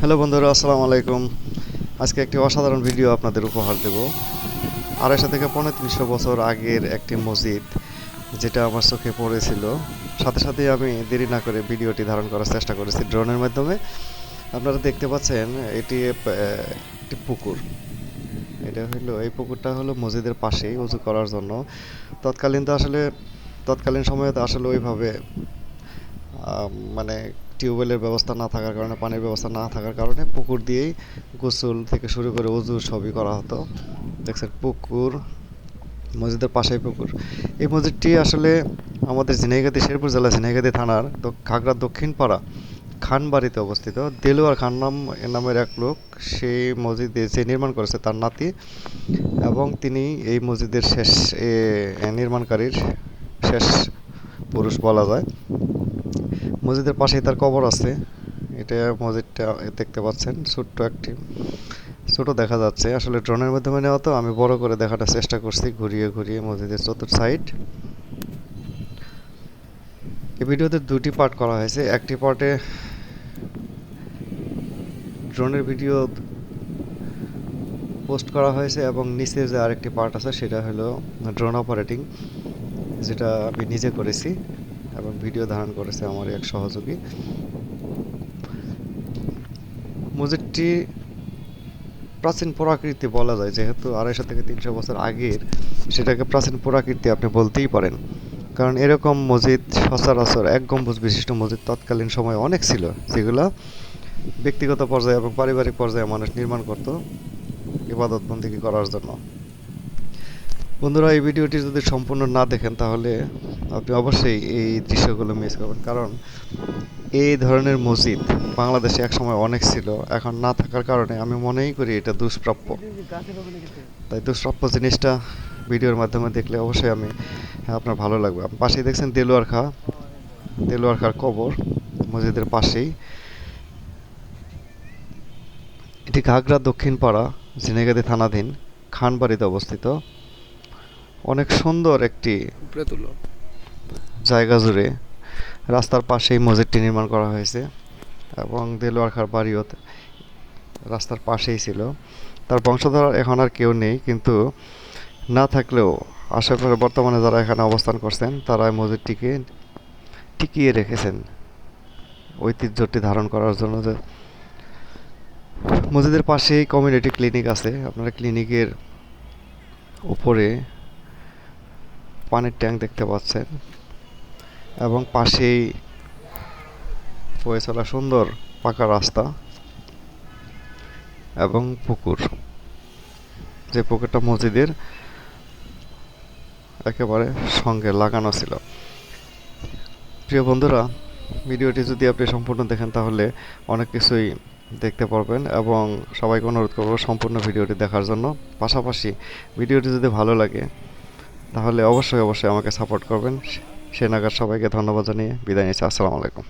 Hello বন্ধুরা, আসসালামু আলাইকুম। আজকে একটি অসাধারণ ভিডিও আপনাদের উপহার দেব। আড়াইশো থেকে পনেরো তিনশো বছর আগের একটি মসজিদ যেটা আমার চোখে পড়েছিল। সাথে সাথে আমি দেরি না করে ভিডিওটি ধারণ করার চেষ্টা করেছি ড্রোনের মাধ্যমে। আপনারা দেখতে পাচ্ছেন, এটি একটি পুকুর। এটা হলো এই পুকুরটা হলো মসজিদের পাশেই উজু করার জন্য। তৎকালীন তো আসলে, তৎকালীন সময়ে তো আসলে ওইভাবে মানে টিউবওয়েলের ব্যবস্থা না থাকার কারণে, পানির ব্যবস্থা না থাকার কারণে পুকুর দিয়েই গোসল থেকে শুরু করে উজু সবই করা হতো। দেখছেন, পুকুর, মসজিদের পাশেই পুকুর। এই মসজিদটি আসলে আমাদের ঝিনাইগাতি, শেরপুর জেলা ঝিনাইগাতি থানার খাগড়া দক্ষিণ পাড়া খানবাড়িতে অবস্থিত। দেলোয়ার খান নাম নামের এক লোক সেই মসজিদে যে নির্মাণ করেছে তার নাতি এবং তিনি এই মসজিদের শেষ নির্মাণকারীর শেষ পুরুষ বলা যায়। মসজিদের পাশেই তার কবর আছে। এটা মসজিদটা দেখতে পাচ্ছেন, ছোট্ট একটি, ছোট দেখা যাচ্ছে। আসলে ড্রোনের মাধ্যমে নেওয়া তো, আমি বড় করে দেখার চেষ্টা করছি ঘুরিয়ে ঘুরিয়ে মসজিদের চতুর্থ সাইড। এই ভিডিওতে দুটি পার্ট করা হয়েছে। একটি পার্টে ড্রোনের ভিডিও পোস্ট করা হয়েছে এবং নিচের যে আরেকটি পার্ট আছে, সেটা হলো ড্রোন অপারেটিং, যেটা আমি নিজে করেছি। এবং ভিডিও ধারণ করেছে আমার এক সহযোগী। মসজিদটি প্রাচীন পুরাকীর্তি বলা যায়, যেহেতু আড়াইশো থেকে তিনশো বছর আগের, সেটাকে প্রাচীন পুরাকীর্তি আপনি বলতেই পারেন। কারণ এরকম মসজিদ সচরাচর এক গম্বুজ বিশিষ্ট মসজিদ তৎকালীন সময়ে অনেক ছিল, যেগুলো ব্যক্তিগত পর্যায়ে এবং পারিবারিক পর্যায়ে মানুষ নির্মাণ করত ইবাদত বন্দিগি করার জন্য। বন্ধুরা এই ভিডিওটি যদি সম্পূর্ণ না দেখেন তাহলে আপনি অবশ্যই এই দৃশ্যগুলো মিস করবেন। কারণ এই ধরনের মসজিদ বাংলাদেশে একসময় অনেক ছিল এখন না থাকার কারণে আমি মনেই করি এটা দুষ্প্রাপ্য। তাই দুষ্প্রাপ্য জিনিসটা ভিডিওর মাধ্যমে দেখলে অবশ্যই আমি হ্যাঁ, আপনার ভালো লাগবে। পাশেই দেখছেন দেলোয়ার খা। দেলোয়ার খার কবর মসজিদের পাশেই। এটি ঘাগড়া দক্ষিণ পাড়া ঝিনাইগাতি থানাধীন খানবাড়িতে অবস্থিত। অনেক সুন্দর একটি জায়গা জুড়ে রাস্তার পাশেই মসজিদটি নির্মাণ করা হয়েছে এবং দেলোয়ার খার বাড়িও রাস্তার পাশেই ছিল। তার বংশধর এখন আর কেউ নেই কিন্তু না থাকলেও আশা করে বর্তমানে যারা এখানে অবস্থান করছেন তারা এই মসজিদটিকে টিকিয়ে রেখেছেন। ঐতিহ্যটি ধারণ করার জন্য যে মসজিদের পাশেই কমিউনিটি ক্লিনিক আছে। আপনারা ক্লিনিকের উপরে পানির ট্যাঙ্ক দেখতে পাচ্ছেন। এবং পাশেই বয়ে চলা সুন্দর পাকা রাস্তা এবং পুকুর। যে পুকুরটা মসজিদের একেবারে সঙ্গে লাগানো ছিল। প্রিয় বন্ধুরা, ভিডিওটি যদি আপনি সম্পূর্ণ দেখেন, তাহলে অনেক কিছুই দেখতে পারবেন এবং সবাইকে অনুরোধ করব সম্পূর্ণ ভিডিওটি দেখার জন্য। পাশাপাশি ভিডিওটি যদি ভালো লাগে তাহলে অবশ্যই অবশ্যই আমাকে সাপোর্ট করবেন। সেনাগার সবাইকে ধন্যবাদ জানিয়ে বিদায় নিচ্ছি। আসসালামু আলাইকুম।